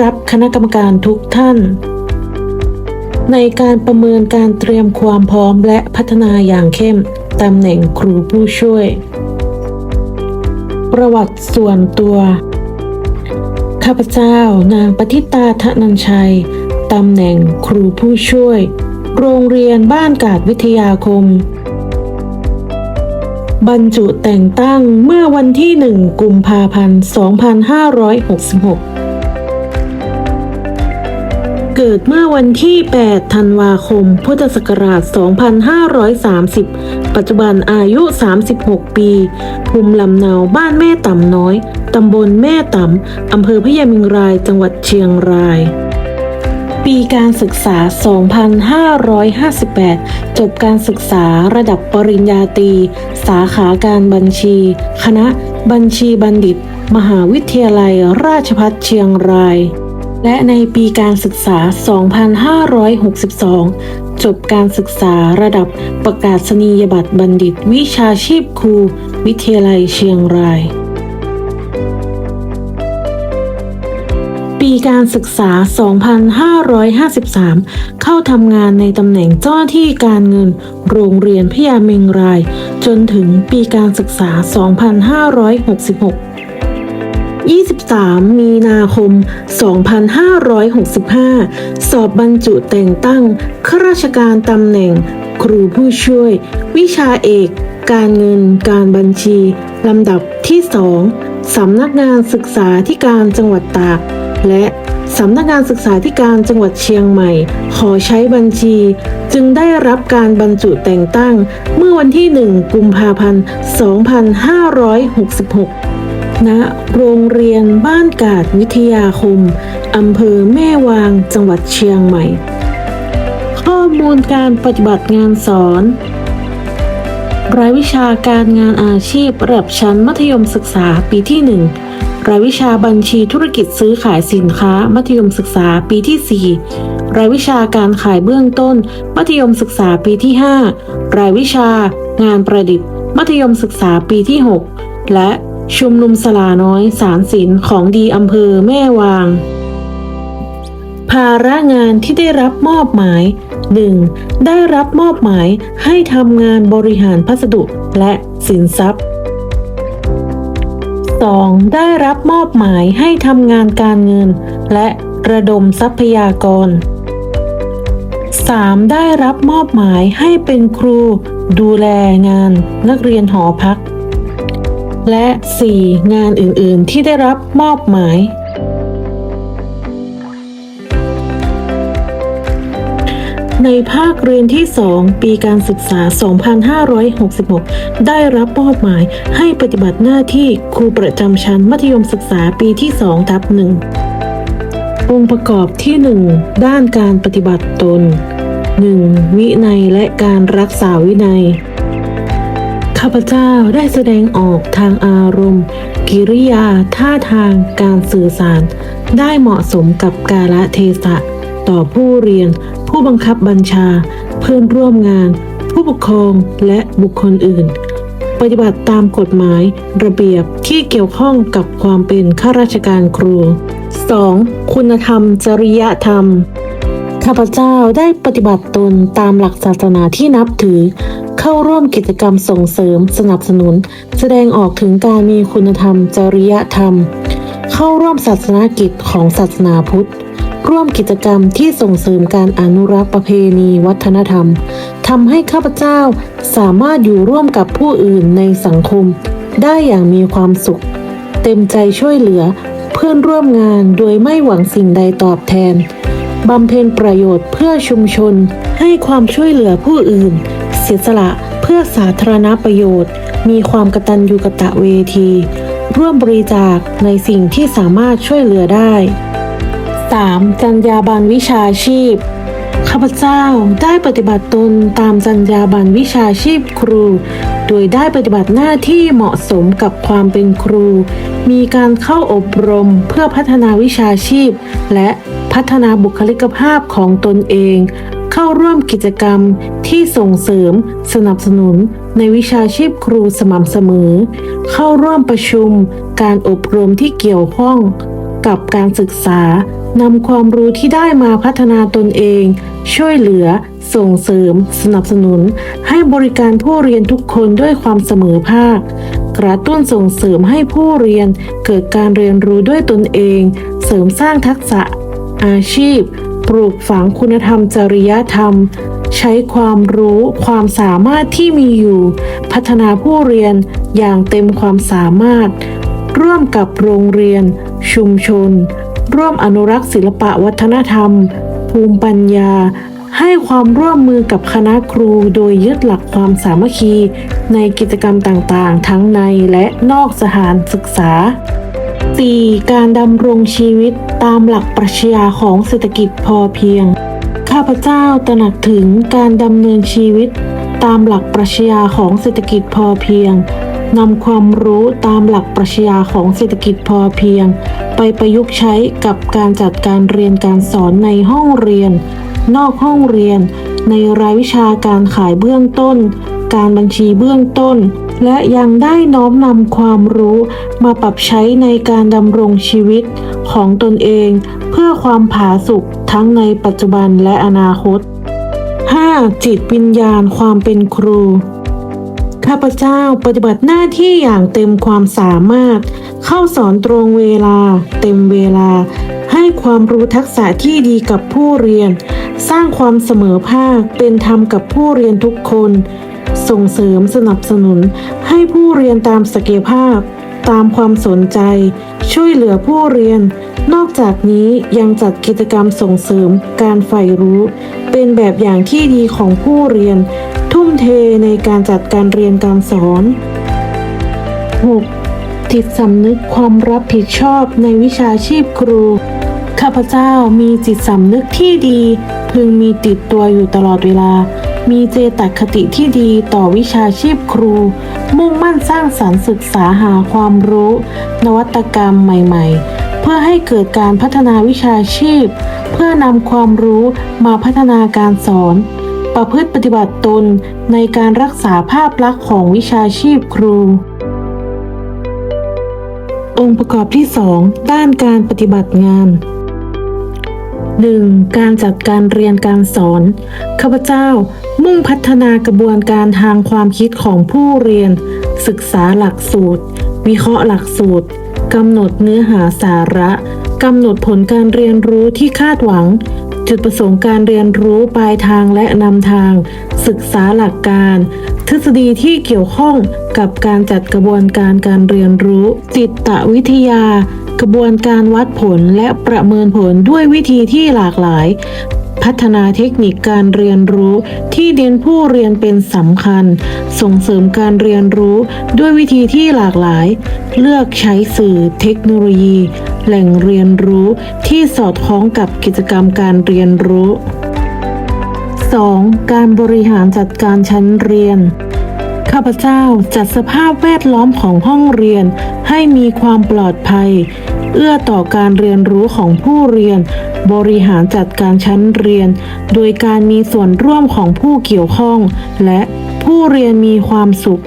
รับคณะกรรมการทุกท่าน ในการประเมินการเตรียมความพร้อมและพัฒนาอย่างเข้มตำแหน่งครูผู้ช่วย ประวัติส่วนตัว ข้าพเจ้านางปฏิตาทนันชัยตำแหน่งครูผู้ช่วย โรงเรียนบ้านกาดวิทยาคม บรรจุแต่งตั้งเมื่อวันที่ 1 กุมภาพันธ์ 2566 เกิดเมื่อวันที่ 8 ธันวาคม พุทธศักราช 2530 ปัจจุบันอายุ 36 ปี ภูมิลำเนาบ้านแม่ต่ำน้อย ตำบลแม่ต่ำ อำเภอพะยามิงราย จังหวัดเชียงราย ปีการศึกษา 2558 จบการศึกษาระดับปริญญาตรีสาขาการบัญชี คณะบัญชีบัณฑิต มหาวิทยาลัยราชภัฏเชียงราย และในปีการศึกษา 2562 จบการศึกษาระดับประกาศนียบัตรบัณฑิต วิชาชีพครู วิทยาลัยเชียงราย ปีการศึกษา 2553 เข้าทำงานในตำแหน่งเจ้าหน้าที่การเงินโรงเรียนพยาเมงราย จนถึงปีการศึกษา 2566 23 มีนาคม 2565 สอบบรรจุแต่งตั้งข้าราชการตำแหน่ง ครูผู้ช่วย วิชาเอก การเงิน การบัญชี ลำดับที่ 2 สำนักงานศึกษาธิการจังหวัดตาก และสำนักงานศึกษาธิการจังหวัดเชียงใหม่ ขอใช้บัญชี จึงได้รับการบรรจุแต่งตั้ง เมื่อวันที่ 1 กุมภาพันธ์ 2566 ณโรงเรียนบ้านกาดวิทยาคม อำเภอแม่วางจังหวัดเชียงใหม่ ข้อมูลการปฏิบัติงานสอนรายวิชาการงานอาชีพระดับชั้นมัธยมศึกษาปีที่ 1 รายวิชาบัญชีธุรกิจซื้อขายสินค้า มัธยมศึกษาปีที่ 4 รายวิชาการขายเบื้องต้น มัธยมศึกษาปีที่ 5 รายวิชางานประดิษฐ์ มัธยมศึกษาปีที่ 6 และ ชุมนุมสลาน้อยสารสินของดีอำเภอแม่วาง ภาระงานที่ได้รับมอบหมาย 1. ได้รับมอบหมายให้ทำงานบริหารพัสดุและสินทรัพย์ 2. ได้รับมอบหมายให้ทำงานการเงิน และระดมทรัพยากร 3. ได้รับมอบหมายให้เป็นครู ดูแลงานนักเรียนหอพัก และ 4. งานอื่น ๆ ที่ได้รับมอบหมาย ในภาคเรียนที่ 2 ปีการศึกษา 2566 ได้รับมอบหมายให้ปฏิบัติหน้าที่ครูประจำชั้นมัธยมศึกษาปีที่2ทับหนึ่งองค์ประกอบที่ 1 ด้านการปฏิบัติตน 1. วินัยและการรักษาวินัย ข้าพเจ้าได้แสดงออกทางอารมณ์ กิริยาท่าทางการสื่อสาร ได้เหมาะสมกับกาลเทศะ ต่อผู้เรียน ผู้บังคับบัญชา เพื่อนร่วมงาน ผู้ปกครองและบุคคลอื่น ปฏิบัติตามกฎหมายระเบียบที่เกี่ยวข้องกับความเป็นข้าราชการครู 2. คุณธรรม จริยธรรมข้าพเจ้าได้ปฏิบัติตนตามหลักศาสนาที่นับถือ เข้าร่วมกิจกรรมส่งเสริมสนับสนุน แสดงออกถึงการมีคุณธรรม จริยธรรม เข้าร่วมศาสนากิจของศาสนาพุทธ ร่วมกิจกรรมที่ส่งเสริมการอนุรักษ์ประเพณีวัฒนธรรมทำให้ข้าพเจ้าสามารถอยู่ร่วมกับผู้อื่นในสังคม ได้อย่างมีความสุข เต็มใจช่วยเหลือเพื่อนร่วมงานโดยไม่หวังสิ่งใดตอบแทนบำเพ็ญประโยชน์เพื่อชุมชน ให้ความช่วยเหลือผู้อื่น สียสละเพื่อสาธารณประโยชน์ มีความกตัญญูกตะเวที ร่วมบริจาคในสิ่งที่สามารถช่วยเหลือได้ 3. จรรยาบรรณวิชาชีพ ข้าพเจ้าได้ปฏิบัติตนตามจรรยาบรรณวิชาชีพครู โดยได้ปฏิบัติหน้าที่เหมาะสมกับความเป็นครู มีการเข้าอบรมเพื่อพัฒนาวิชาชีพ และพัฒนาบุคลิกภาพของตนเอง เข้าร่วมกิจกรรมที่ส่งเสริมสนับสนุนในวิชาชีพครูสม่ำเสมอ เข้าร่วมประชุมการอบรมที่เกี่ยวข้องกับการศึกษานำความรู้ที่ได้มาพัฒนาตนเอง ช่วยเหลือ ส่งเสริม สนับสนุน ให้บริการผู้เรียนทุกคนด้วยความเสมอภาค กระตุ้นส่งเสริมให้ผู้เรียนเกิดการเรียนรู้ด้วยตนเอง เสริมสร้างทักษะอาชีพ ปลูกฝังคุณธรรมจริยธรรม ใช้ความรู้ความสามารถที่มีอยู่ พัฒนาผู้เรียนอย่างเต็มความสามารถ ร่วมกับโรงเรียน ชุมชน ร่วมอนุรักษ์ศิลปะวัฒนธรรม ภูมิปัญญา ให้ความร่วมมือกับคณะครูโดยยึดหลักความสามัคคี ในกิจกรรมต่างๆ ทั้งในและนอกสถานศึกษา 4. การดำรงชีวิตตามหลักปรัชญาของเศรษฐกิจพอเพียง ข้าพเจ้าตระหนักถึงการดำเนินชีวิตตามหลักปรัชญาของเศรษฐกิจพอเพียงนำความรู้ตามหลักปรัชญาของเศรษฐกิจพอเพียง ไปประยุกต์ใช้กับการจัดการเรียนการสอนในห้องเรียน นอกห้องเรียน ในรายวิชาการขายเบื้องต้น การบัญชีเบื้องต้น และยังได้น้อมนำความรู้มาปรับใช้ในการดำรงชีวิตของตนเอง เพื่อความผาสุกทั้งในปัจจุบันและอนาคต 5. จิตวิญญาณความเป็นครู ข้าพเจ้าปฏิบัติหน้าที่อย่างเต็มความสามารถ เข้าสอนตรงเวลา เต็มเวลา ให้ความรู้ทักษะที่ดีกับผู้เรียน สร้างความเสมอภาคเป็นธรรมกับผู้เรียนทุกคน ส่งเสริมสนับสนุน ให้ผู้เรียนตามศักยภาพ ตามความสนใจ ช่วยเหลือผู้เรียน นอกจากนี้ยังจัดกิจกรรมส่งเสริมการใฝ่รู้ เป็นแบบอย่างที่ดีของผู้เรียน ทุ่มเทในการจัดการเรียนการสอน 6. จิตสำนึกความรับผิดชอบในวิชาชีพครู ข้าพเจ้ามีจิตสำนึกที่ดี พึงมีติดตัวอยู่ตลอดเวลา มีเจตคติที่ดีต่อวิชาชีพครู มุ่งมั่นสร้างสรรค์ศึกษาหาความรู้ นวัตกรรมใหม่ ๆ เพื่อให้เกิดการพัฒนาวิชาชีพ เพื่อนำความรู้มาพัฒนาการสอน ประพฤติปฏิบัติตนในการรักษาภาพลักษณ์ของวิชาชีพครูองค์ประกอบที่ 2 ด้านการปฏิบัติงาน 1. การจัดการเรียนการสอน ข้าพเจ้า มุ่งพัฒนากระบวนการทางความคิดของผู้เรียน ศึกษาหลักสูตร วิเคราะห์หลักสูตรกำหนดเนื้อหาสาระกำหนดผลการเรียนรู้ที่คาดหวัง จุดประสงค์การเรียนรู้ปลายทางและนำทาง ศึกษาหลักการ ทฤษฎีที่เกี่ยวข้องกับการจัดกระบวนการการเรียนรู้ จิตวิทยา กระบวนการวัดผลและประเมินผลด้วยวิธีที่หลากหลาย พัฒนาเทคนิคการเรียนรู้ที่เน้นผู้เรียนเป็นสำคัญ ส่งเสริมการเรียนรู้ด้วยวิธีที่หลากหลาย เลือกใช้สื่อเทคโนโลยี แหล่งเรียนรู้ที่สอดคล้องกับกิจกรรมการเรียนรู้ 2. การบริหารจัดการชั้นเรียน ข้าพเจ้าจัดสภาพแวดล้อมของห้องเรียนให้มีความปลอดภัย เอื้อต่อการเรียนรู้ของผู้เรียน บริหารจัดการชั้นเรียน โดยการมีส่วนร่วมของผู้เกี่ยวข้อง และผู้เรียนมีความสุข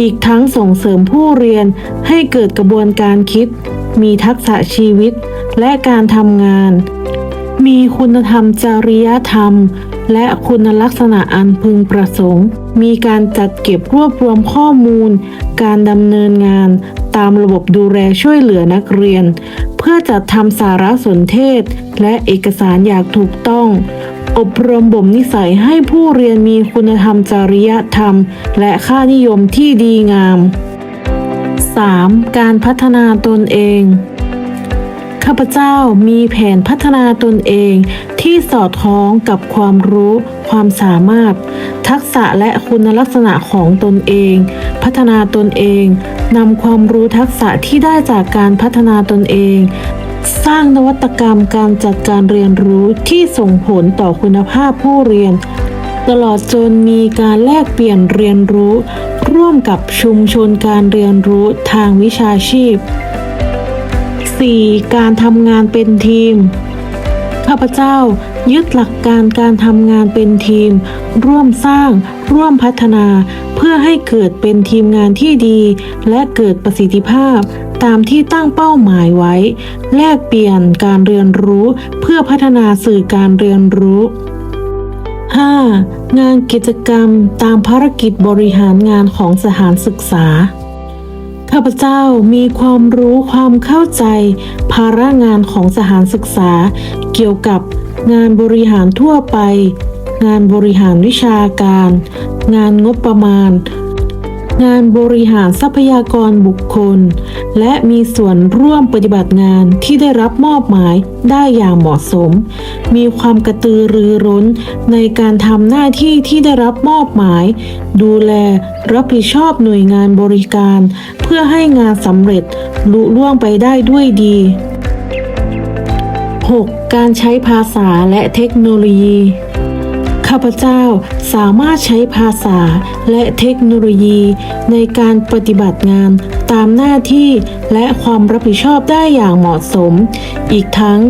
อีกทั้งส่งเสริมผู้เรียนให้เกิดกระบวนการคิด มีทักษะชีวิต และการทำงาน มีคุณธรรมจริยธรรม และคุณลักษณะอันพึงประสงค์ มีการจัดเก็บรวบรวมข้อมูล การดำเนินงาน ตามระบบดูแลช่วยเหลือนักเรียน เพื่อจัดทำสารสนเทศ และเอกสารอย่างถูกต้อง อบรมบ่มนิสัยให้ผู้เรียนมีคุณธรรมจริยธรรม และค่านิยมที่ดีงาม 3. การพัฒนาตนเองข้าพเจ้ามีแผนพัฒนาตนเองที่สอดคล้องกับความรู้ ความสามารถ ทักษะและคุณลักษณะของตนเอง พัฒนาตนเองนำความรู้ทักษะที่ได้จากการพัฒนาตนเอง สร้างนวัตกรรมการจัดการเรียนรู้ที่ส่งผลต่อคุณภาพผู้เรียน ตลอดจนมีการแลกเปลี่ยนเรียนรู้ ร่วมกับชุมชนการเรียนรู้ทางวิชาชีพ 4. การทำงานเป็นทีม ข้าพเจ้า ยึดหลักการการทำงานเป็นทีม ร่วมสร้าง ร่วมพัฒนา เพื่อให้เกิดเป็นทีมงานที่ดี และเกิดประสิทธิภาพ ตามที่ตั้งเป้าหมายไว้ แลกเปลี่ยนการเรียนรู้เพื่อพัฒนาสื่อการเรียนรู้ 5. งานกิจกรรมตามภารกิจบริหารงานของสถานศึกษา ข้าพเจ้ามีความรู้ความเข้าใจ ภาระงานของสถานศึกษา เกี่ยวกับ งานบริหารทั่วไป งานบริหารวิชาการ งานงบประมาณ งานบริหารทรัพยากรบุคคล และมีส่วนร่วมปฏิบัติงานที่ได้รับมอบหมายได้อย่างเหมาะสม มีความกระตือรือร้นในการทำหน้าที่ที่ได้รับมอบหมาย ดูแลรับผิดชอบหน่วยงานบริการ เพื่อให้งานสำเร็จลุล่วงไปได้ด้วยดี 6. การใช้ภาษาและเทคโนโลยี ข้าพเจ้าสามารถใช้ภาษาและเทคโนโลยี ในการปฏิบัติงานตามหน้าที่และความรับผิดชอบได้อย่างเหมาะสม อีกทั้ง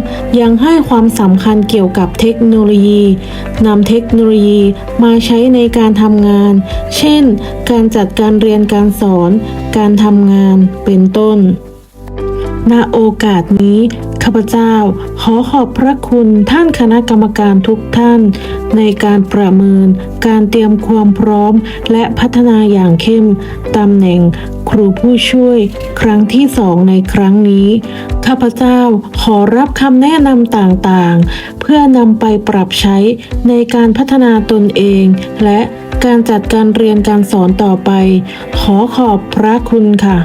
ยังให้ความสำคัญเกี่ยวกับเทคโนโลยีนำเทคโนโลยีมาใช้ในการทำงาน เช่น การจัดการเรียนการสอน การทำงาน เป็นต้นณโอกาสนี้ ข้าพเจ้า ขอขอบพระคุณท่านคณะกรรมการทุกท่าน ในการประเมิน การเตรียมความพร้อม และพัฒนาอย่างเข้มตำแหน่งครูผู้ช่วย ครั้งที่สองในครั้งนี้ ข้าพเจ้าขอรับคำแนะนำต่างๆ เพื่อนำไปปรับใช้ในการพัฒนาตนเอง และการจัดการเรียนการสอนต่อไป ขอขอบพระคุณค่ะ